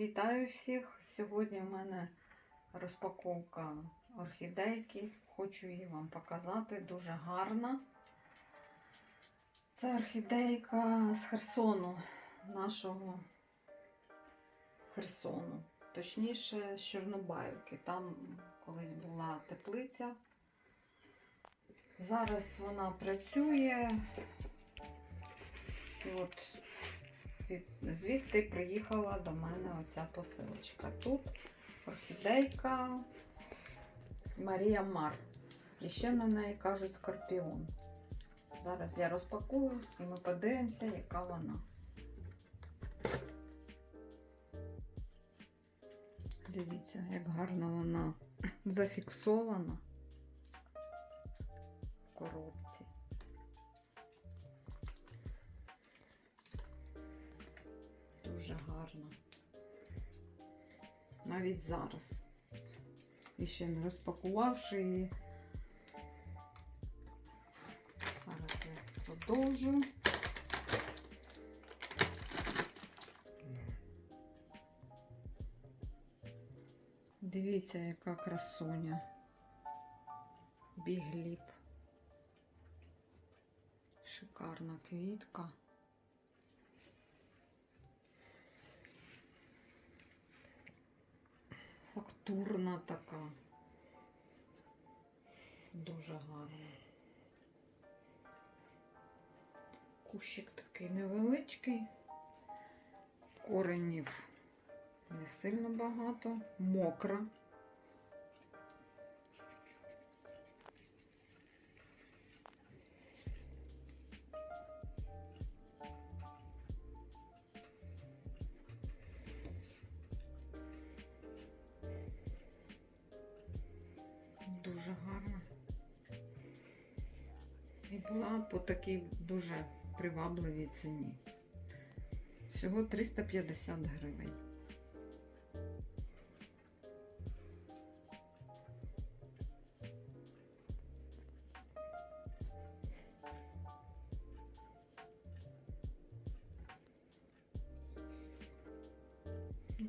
Вітаю всіх! Сьогодні в мене розпаковка орхідейки. Хочу її вам показати. Дуже гарна. Це орхідейка з Херсону, нашого Херсону. Точніше, з Чорнобаївки. Там колись була теплиця. Зараз вона працює. От звідти приїхала до мене оця посилочка. Тут орхідейка Марія Мар. І ще на неї кажуть скорпіон. Зараз я розпакую і ми подивимося, яка вона. Дивіться, як гарно вона зафіксована Дуже гарно. Навіть зараз. І ще не розпакувавши її. Зараз я продовжу. Дивіться, яка красуня. Бігліп. Шикарна квітка. Фактурна така. Дуже гарна. Кущик такий невеличкий. Коренів не сильно багато. Мокра. Дуже гарна. І була по такій дуже привабливій ціні. Всього 350 гривень.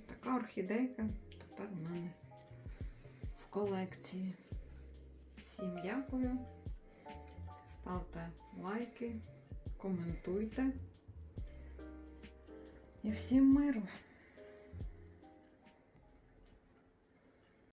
Така орхідейка тепер у мене в колекції. Всім дякую. Ставте лайки, коментуйте. І всім миру!